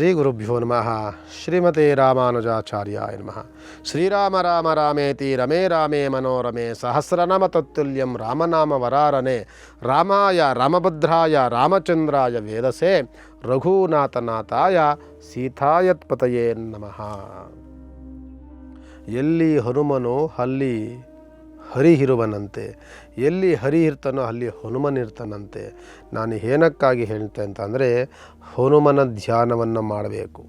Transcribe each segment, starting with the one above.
ಶ್ರೀ ಗುರುಭ್ಯೋ ನಮಃ ಶ್ರೀಮತಿ ರಾಮಾನುಜಾಚಾರ್ಯಾಯ ನಮಃ ಶ್ರೀರಾಮ ರಾಮ ರಾಮೇತಿ ರಮೇ ರಾಮೇ ಮನೋರಮೆ ಸಹಸ್ರನಾಮ ತತ್ತುಲ್ಯಂ ರಾಮನಾಮ ವರಾರನೆ ರಾಮಾಯ ರಾಮಭದ್ರಾಯ ರಾಮಚಂದ್ರಾಯ ವೇದಸೆ ರಘುನಾಥನಾಥಾಯ ಸೀತಾಯತ್ಪತಯೇ ನಮಃ ಎಲ್ಲಿ ಹನುಮನು, ಅಲ್ಲಿ ಹರಿ ಇರುವನಂತೆ ಎಲ್ಲಿ ಹರಿ ಇರ್ತಾನೋ ಅಲ್ಲಿ ಹನುಮನ್ ಇರ್ತಾನಂತೆ ನಾನು ಏನಕ್ಕಾಗಿ ಹೇಳ್ತೆ ಅಂತಂದರೆ, ಹನುಮನ ಧ್ಯಾನವನ್ನು ಮಾಡಬೇಕು.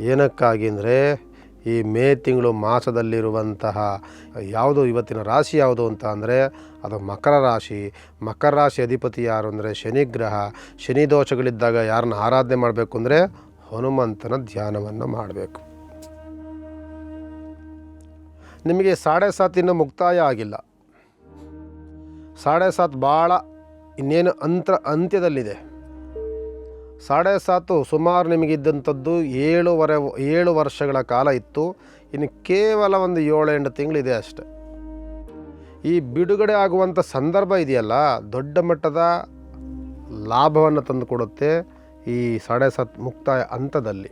ಏನಕ್ಕಾಗಿ ಅಂದರೆ, ಈ ಮೇ ತಿಂಗಳು ಮಾಸದಲ್ಲಿರುವಂತಹ ಯಾವುದು ಇವತ್ತಿನ ರಾಶಿ ಯಾವುದು ಅಂತ ಅಂದರೆ, ಅದು ಮಕರ ರಾಶಿ. ಮಕರ ರಾಶಿ ಅಧಿಪತಿ ಯಾರು ಅಂದರೆ ಶನಿಗ್ರಹ ಶನಿ ದೋಷಗಳಿದ್ದಾಗ ಯಾರನ್ನ ಆರಾಧನೆ ಮಾಡಬೇಕು ಅಂದರೆ, ಹನುಮಂತನ ಧ್ಯಾನವನ್ನು ಮಾಡಬೇಕು. ನಿಮಗೆ ಸಾಡೆ ಸಾತ್ ಇನ್ನೂ ಮುಕ್ತಾಯ ಆಗಿಲ್ಲ. ಸಾಡೆ ಸಾತ್ ಭಾಳ ಇನ್ನೇನು ಅಂತ್ರ ಅಂತ್ಯದಲ್ಲಿದೆ. ಸಾಡೆ ಸಾತು ಸುಮಾರು ನಿಮಗಿದ್ದಂಥದ್ದು ಏಳುವರೆ, ಏಳು ವರ್ಷಗಳ ಕಾಲ ಇತ್ತು. ಇನ್ನು ಕೇವಲ ಒಂದು ಏಳು ಎಂಟು ತಿಂಗಳಿದೆ ಅಷ್ಟೆ. ಈ ಬಿಡುಗಡೆ ಆಗುವಂಥ ಸಂದರ್ಭ ಇದೆಯಲ್ಲ, ದೊಡ್ಡ ಮಟ್ಟದ ಲಾಭವನ್ನು ತಂದುಕೊಡುತ್ತೆ ಈ ಸಾಡೆ ಸಾತ್ ಮುಕ್ತಾಯ ಹಂತದಲ್ಲಿ.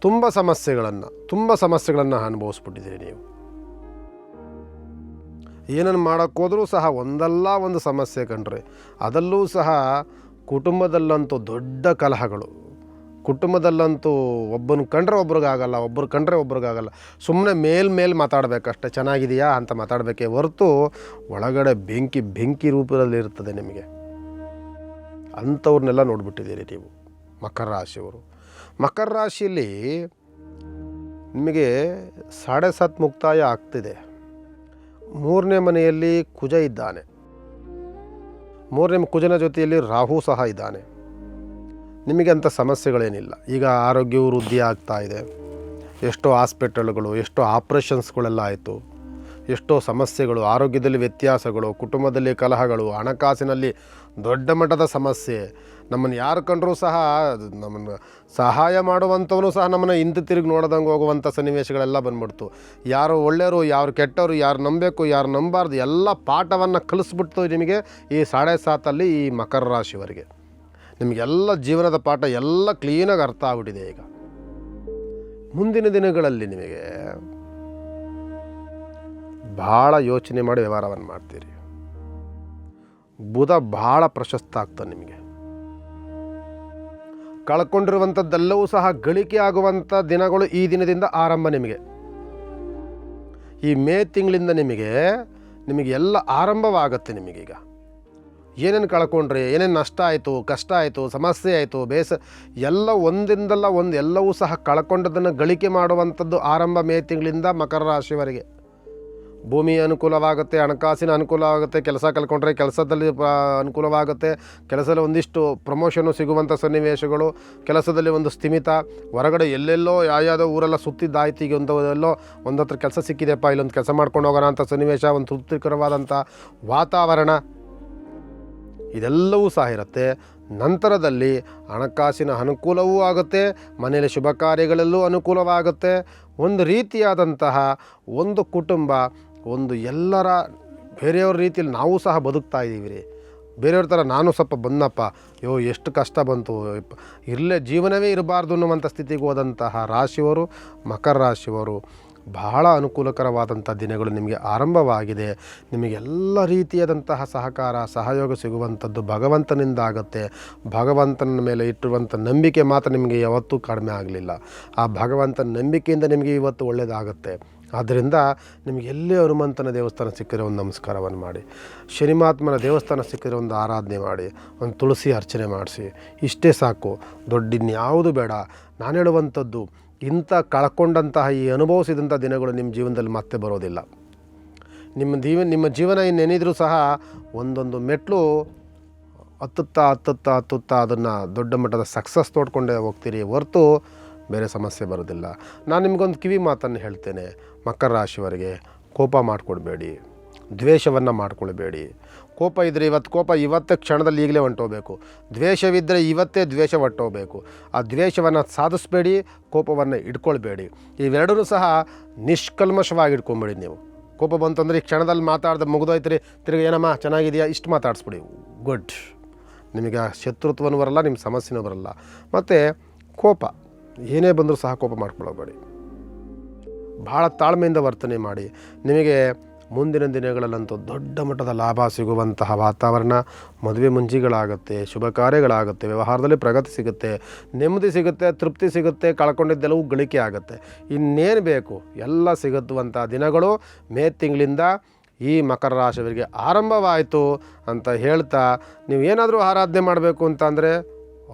ತುಂಬ ಸಮಸ್ಯೆಗಳನ್ನು ತುಂಬ ಸಮಸ್ಯೆಗಳನ್ನು ಅನುಭವಿಸ್ಬಿಟ್ಟಿದ್ದೀರಿ ನೀವು. ಏನನ್ನು ಮಾಡೋಕ್ಕೋದ್ರೂ ಸಹ ಒಂದಲ್ಲ ಒಂದು ಸಮಸ್ಯೆ ಕಂಡ್ರೆ ಅದಲ್ಲೂ ಸಹ ಕುಟುಂಬದಲ್ಲಂತೂ ದೊಡ್ಡ ಕಲಹಗಳು. ಕುಟುಂಬದಲ್ಲಂತೂ ಒಬ್ಬನ ಕಂಡ್ರೆ ಒಬ್ರಿಗಾಗಲ್ಲ ಒಬ್ಬರು ಕಂಡ್ರೆ ಒಬ್ರಿಗಾಗಲ್ಲ. ಸುಮ್ಮನೆ ಮೇಲ್ ಮೇಲೆ ಮಾತಾಡಬೇಕಷ್ಟೆ, ಚೆನ್ನಾಗಿದೆಯಾ ಅಂತ ಮಾತಾಡಬೇಕೇ ಹೊರತು ಒಳಗಡೆ ಬೆಂಕಿ ಬೆಂಕಿ ರೂಪದಲ್ಲಿ ಇರ್ತದೆ ನಿಮಗೆ. ಅಂಥವ್ರನ್ನೆಲ್ಲ ನೋಡಿಬಿಟ್ಟಿದ್ದೀರಿ ನೀವು, ಮಕರ ರಾಶಿಯವರು. ಮಕರ ರಾಶಿಯಲ್ಲಿ ನಿಮಗೆ ಸಾಡೆ ಸತ್ ಮುಕ್ತಾಯ ಆಗ್ತಿದೆ. ಮೂರನೇ ಮನೆಯಲ್ಲಿ ಕುಜ ಇದ್ದಾನೆ. ಮೂರನೇ ಕುಜನ ಜೊತೆಯಲ್ಲಿ ರಾಹು ಸಹ ಇದ್ದಾನೆ. ನಿಮಗೆ ಅಂಥ ಸಮಸ್ಯೆಗಳೇನಿಲ್ಲ. ಈಗ ಆರೋಗ್ಯವು ವೃದ್ಧಿ ಆಗ್ತಾ ಇದೆ. ಎಷ್ಟೋ ಹಾಸ್ಪಿಟಲ್ಗಳು, ಎಷ್ಟೋ ಆಪ್ರೇಷನ್ಸ್ಗಳೆಲ್ಲ ಆಯಿತು. ಎಷ್ಟೋ ಸಮಸ್ಯೆಗಳು, ಆರೋಗ್ಯದಲ್ಲಿ ವ್ಯತ್ಯಾಸಗಳು, ಕುಟುಂಬದಲ್ಲಿ ಕಲಹಗಳು, ಹಣಕಾಸಿನಲ್ಲಿ ದೊಡ್ಡ ಮಟ್ಟದ ಸಮಸ್ಯೆ. ನಮ್ಮನ್ನು ಯಾರು ಕಂಡ್ರೂ ಸಹ ನಮ್ಮನ್ನು ಸಹಾಯ ಮಾಡುವಂಥವನು ಸಹ ನಮ್ಮನ್ನು ಹಿಂದೆ ತಿರುಗಿ ನೋಡ್ದಂಗೆ ಹೋಗುವಂಥ ಸನ್ನಿವೇಶಗಳೆಲ್ಲ ಬಂದ್ಬಿಡ್ತು. ಯಾರು ಒಳ್ಳೆಯವರು ಯಾರು ಕೆಟ್ಟವರು, ಯಾರು ನಂಬಬೇಕು, ಯಾರು ನಂಬಾರ್ದು ಎಲ್ಲ ಪಾಠವನ್ನು ಕಲಿಸ್ಬಿಡ್ತು ನಿಮಗೆ ಈ ಸಾಡೆ ಸಾತಲ್ಲಿ ಈ ಮಕರ ರಾಶಿಯವರಿಗೆ. ನಿಮಗೆಲ್ಲ ಜೀವನದ ಪಾಠ ಎಲ್ಲ ಕ್ಲೀನಾಗಿ ಅರ್ಥ ಆಗ್ಬಿಟ್ಟಿದೆ ಈಗ. ಮುಂದಿನ ದಿನಗಳಲ್ಲಿ ನಿಮಗೆ ಭಾಳ ಯೋಚನೆ ಮಾಡಿ ವ್ಯವಹಾರವನ್ನು ಮಾಡ್ತೀರಿ. ಬುಧ ಭಾಳ ಪ್ರಶಸ್ತ ಆಗ್ತದೆ ನಿಮಗೆ. ಕಳ್ಕೊಂಡಿರುವಂಥದ್ದೆಲ್ಲವೂ ಸಹ ಗಳಿಕೆ ಆಗುವಂಥ ದಿನಗಳು ಈ ದಿನದಿಂದ ಆರಂಭ ನಿಮಗೆ. ಈ ಮೇ ತಿಂಗಳಿಂದ ನಿಮಗೆ ನಿಮಗೆ ಎಲ್ಲ ಆರಂಭವಾಗುತ್ತೆ ನಿಮಗೀಗ ಏನೇನು ಕಳ್ಕೊಂಡ್ರಿ, ಏನೇನು ನಷ್ಟ ಆಯಿತು, ಕಷ್ಟ ಆಯಿತು, ಸಮಸ್ಯೆ ಆಯಿತು, ಬೇಸ, ಎಲ್ಲ ಒಂದಿಂದಲ್ಲ ಒಂದು ಎಲ್ಲವೂ ಸಹ ಕಳ್ಕೊಂಡದನ್ನು ಗಳಿಕೆ ಮಾಡುವಂಥದ್ದು ಆರಂಭ ಮೇ ತಿಂಗಳಿಂದ ಮಕರ ರಾಶಿವರೆಗೆ. ಭೂಮಿ ಅನುಕೂಲವಾಗುತ್ತೆ, ಹಣಕಾಸಿನ ಅನುಕೂಲವಾಗುತ್ತೆ, ಕೆಲಸ ಕಲ್ಕೊಂಡ್ರೆ ಕೆಲಸದಲ್ಲಿ ಅನುಕೂಲವಾಗುತ್ತೆ. ಕೆಲಸದಲ್ಲಿ ಒಂದಿಷ್ಟು ಪ್ರಮೋಷನು ಸಿಗುವಂಥ ಸನ್ನಿವೇಶಗಳು, ಕೆಲಸದಲ್ಲಿ ಒಂದು ಸ್ಥಿಮಿತ. ಹೊರಗಡೆ ಎಲ್ಲೆಲ್ಲೋ ಯಾವ್ಯಾವುದೋ ಊರೆಲ್ಲ ಸುತ್ತಿದ್ದಾಯ್ತು, ಈಗ ಒಂದು ಎಲ್ಲೋ ಒಂದು ಹತ್ರ ಕೆಲಸ ಸಿಕ್ಕಿದೆಪ್ಪ ಇಲ್ಲೊಂದು ಕೆಲಸ ಮಾಡ್ಕೊಂಡು ಹೋಗೋಣ ಅಂತ ಸನ್ನಿವೇಶ, ಒಂದು ತೃಪ್ತಿಕರವಾದಂಥ ವಾತಾವರಣ. ಇದೆಲ್ಲವೂ ಸಹ ಇರುತ್ತೆ. ನಂತರದಲ್ಲಿ ಹಣಕಾಸಿನ ಅನುಕೂಲವೂ ಆಗುತ್ತೆ, ಮನೆಯಲ್ಲಿ ಶುಭ ಕಾರ್ಯಗಳಲ್ಲೂ ಅನುಕೂಲವಾಗುತ್ತೆ. ಒಂದು ರೀತಿಯಾದಂತಹ ಒಂದು ಕುಟುಂಬ ಒಂದು ಎಲ್ಲರ ಬೇರೆಯವ್ರ ರೀತಿಯಲ್ಲಿ ನಾವು ಸಹ ಬದುಕ್ತಾ ಇದ್ದೀವಿ ರೀ. ಬೇರೆಯವ್ರ ಥರ ನಾನು ಸ್ವಲ್ಪ ಬಂದಪ್ಪ. ಅಯ್ಯೋ, ಎಷ್ಟು ಕಷ್ಟ ಬಂತು. ಇರಲೇ ಜೀವನವೇ ಇರಬಾರ್ದು ಅನ್ನುವಂಥ ಸ್ಥಿತಿಗೆ ಹೋದಂತಹ ರಾಶಿಯವರು, ಮಕರ ರಾಶಿಯವರು, ಬಹಳ ಅನುಕೂಲಕರವಾದಂಥ ದಿನಗಳು ನಿಮಗೆ ಆರಂಭವಾಗಿದೆ. ನಿಮಗೆಲ್ಲ ರೀತಿಯಾದಂತಹ ಸಹಕಾರ, ಸಹಯೋಗ ಸಿಗುವಂಥದ್ದು ಭಗವಂತನಿಂದ ಆಗುತ್ತೆ. ಭಗವಂತನ ಮೇಲೆ ಇಟ್ಟಿರುವಂಥ ನಂಬಿಕೆ ಮಾತ್ರ ನಿಮಗೆ ಯಾವತ್ತೂ ಕಡಿಮೆ ಆಗಲಿಲ್ಲ. ಆ ಭಗವಂತನ ನಂಬಿಕೆಯಿಂದ ನಿಮಗೆ ಇವತ್ತು ಒಳ್ಳೆಯದಾಗುತ್ತೆ ಆದ್ದರಿಂದ ನಿಮಗೆ ಎಲ್ಲಿ ಹನುಮಂತನ ದೇವಸ್ಥಾನ ಸಿಕ್ಕಿದ್ರೆ ಒಂದು ನಮಸ್ಕಾರವನ್ನು ಮಾಡಿ, ಶನಿಮಾತ್ಮನ ದೇವಸ್ಥಾನ ಸಿಕ್ಕಿದ್ರೆ ಒಂದು ಆರಾಧನೆ ಮಾಡಿ, ಒಂದು ತುಳಸಿ ಅರ್ಚನೆ ಮಾಡಿಸಿ, ಇಷ್ಟೇ ಸಾಕು. ದೊಡ್ಡ ಇನ್ಯಾವುದು ಬೇಡ. ನಾನು ಹೇಳುವಂಥದ್ದು, ಇಂಥ ಕಳ್ಕೊಂಡಂತಹ ಈ ಅನುಭವಿಸಿದಂಥ ದಿನಗಳು ನಿಮ್ಮ ಜೀವನದಲ್ಲಿ ಮತ್ತೆ ಬರೋದಿಲ್ಲ. ನಿಮ್ಮ ದೀವ, ನಿಮ್ಮ ಜೀವನ ಇನ್ನೇನಿದ್ರೂ ಸಹ ಒಂದೊಂದು ಮೆಟ್ಲು ಹತ್ತುತ್ತಾ ಹತ್ತುತ್ತಾ ಹತ್ತುತ್ತಾ ಅದನ್ನು ದೊಡ್ಡ ಮಟ್ಟದ ಸಕ್ಸಸ್ ತೋಡ್ಕೊಂಡೇ ಹೋಗ್ತೀರಿ ಹೊರತು ಬೇರೆ ಸಮಸ್ಯೆ ಬರೋದಿಲ್ಲ. ನಾನು ನಿಮಗೊಂದು ಕಿವಿ ಮಾತನ್ನು ಹೇಳ್ತೇನೆ. ಮಕರ ರಾಶಿಯವರಿಗೆ ಕೋಪ ಮಾಡಿಕೊಡ್ಬೇಡಿ. ದ್ವೇಷವನ್ನು ಮಾಡ್ಕೊಳ್ಬೇಡಿ. ಕೋಪ ಇದ್ದರೆ ಇವತ್ತು ಕೋಪ ಇವತ್ತೇ ಕ್ಷಣದಲ್ಲಿ ಈಗಲೇ ಹೊಂಟೋಗ್ಬೇಕು. ದ್ವೇಷವಿದ್ದರೆ ಇವತ್ತೇ ದ್ವೇಷ ಹೊಟ್ಟೋಗ್ಬೇಕು ಆ ದ್ವೇಷವನ್ನು ಸಾಧಿಸ್ಬೇಡಿ, ಕೋಪವನ್ನು ಇಟ್ಕೊಳ್ಬೇಡಿ. ಇವೆರಡೂ ಸಹ ನಿಷ್ಕಲ್ಮಶವಾಗಿ ಇಟ್ಕೊಂಬೇಡಿ ನೀವು. ಕೋಪ ಬಂತಂದ್ರೆ ಈ ಕ್ಷಣದಲ್ಲಿ ಮಾತಾಡ್ದೆ ಮುಗಿದೋಯ್ತು ರೀ ತಿರುಗಿ ಏನಮ್ಮ, ಚೆನ್ನಾಗಿದೆಯಾ? ಇಷ್ಟು ಮಾತಾಡಿಸ್ಬಿಡಿ. ಗುಡ್. ನಿಮಗೆ ಶತ್ರುತ್ವನೂ ಬರಲ್ಲ ನಿಮ್ಮ ಸಮಸ್ಯೆನೂ ಬರಲ್ಲ. ಮತ್ತು ಕೋಪ. ಏನೇ ಬಂದರೂ ಸಹ ಕೋಪ ಮಾಡ್ಕೊಳ್ಳೋಬೇಡಿ ಭಾಳ ತಾಳ್ಮೆಯಿಂದ ವರ್ತನೆ ಮಾಡಿ. ನಿಮಗೆ ಮುಂದಿನ ದಿನಗಳಲ್ಲಂತೂ ದೊಡ್ಡ ಮಟ್ಟದ ಲಾಭ ಸಿಗುವಂತಹ ವಾತಾವರಣ ಮದುವೆ ಮುಂಜಿಗಳಾಗುತ್ತೆ, ಶುಭ ಕಾರ್ಯಗಳಾಗುತ್ತೆ, ವ್ಯವಹಾರದಲ್ಲಿ ಪ್ರಗತಿ ಸಿಗುತ್ತೆ, ನೆಮ್ಮದಿ ಸಿಗುತ್ತೆ, ತೃಪ್ತಿ ಸಿಗುತ್ತೆ, ಕಳ್ಕೊಂಡಿದ್ದೆಲ್ಲವೂ ಗಳಿಕೆ ಆಗುತ್ತೆ. ಇನ್ನೇನು ಬೇಕು? ಎಲ್ಲ ಸಿಗುತ್ತುವಂಥ ದಿನಗಳು ಮೇ ತಿಂಗಳಿಂದ ಈ ಮಕರ ರಾಶಿಯವರಿಗೆ ಆರಂಭವಾಯಿತು ಅಂತ ಹೇಳ್ತಾ ನೀವು ಏನಾದರೂ ಆರಾಧನೆ ಮಾಡಬೇಕು ಅಂತ ಅಂದರೆ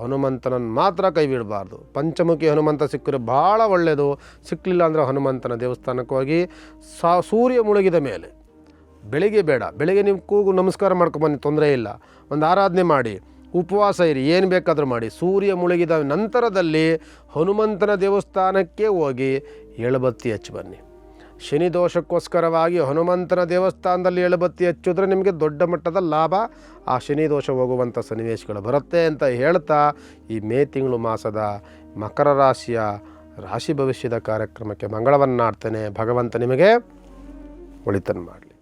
ಹನುಮಂತನನ್ನು ಮಾತ್ರ ಕೈ ಬಿಡಬಾರ್ದು ಪಂಚಮುಖಿ ಹನುಮಂತ ಸಿಕ್ಕರೆ ಭಾಳ ಒಳ್ಳೆಯದು ಸಿಕ್ಕಲಿಲ್ಲ ಅಂದರೆ ಹನುಮಂತನ ದೇವಸ್ಥಾನಕ್ಕೆ ಹೋಗಿ ಸಾ ಸೂರ್ಯ ಮುಳುಗಿದ ಮೇಲೆ. ಬೆಳಿಗ್ಗೆ ಬೇಡ. ಬೆಳಿಗ್ಗೆ ನೀವು ಕೂಗು, ನಮಸ್ಕಾರ ಮಾಡ್ಕೊಂಬನ್ನಿ ತೊಂದರೆ ಇಲ್ಲ. ಒಂದು ಆರಾಧನೆ ಮಾಡಿ, ಉಪವಾಸ ಇರಿ, ಏನು ಬೇಕಾದರೂ ಮಾಡಿ. ಸೂರ್ಯ ಮುಳುಗಿದ ನಂತರದಲ್ಲಿ ಹನುಮಂತನ ದೇವಸ್ಥಾನಕ್ಕೆ ಹೋಗಿ ಎಳಬತ್ತಿ ಹಚ್ಚಿ ಬನ್ನಿ. ಶನಿ ದೋಷಕ್ಕೋಸ್ಕರವಾಗಿ ಹನುಮಂತನ ದೇವಸ್ಥಾನದಲ್ಲಿ ಎಳಬತ್ತಿ ಹಚ್ಚಿದ್ರೆ ನಿಮಗೆ ದೊಡ್ಡ ಮಟ್ಟದ ಲಾಭ. ಆ ಶನಿ ದೋಷ ಹೋಗುವಂಥ ಸನ್ನಿವೇಶಗಳು ಬರುತ್ತೆ ಅಂತ ಹೇಳ್ತಾ ಈ ಮೇ ತಿಂಗಳು ಮಾಸದ ಮಕರ ರಾಶಿಯ ರಾಶಿ ಭವಿಷ್ಯದ ಕಾರ್ಯಕ್ರಮಕ್ಕೆ ಮಂಗಳವನ್ನಾಡ್ತೇನೆ ಭಗವಂತ ನಿಮಗೆ ಒಳಿತನ್ನು ಮಾಡಲಿ.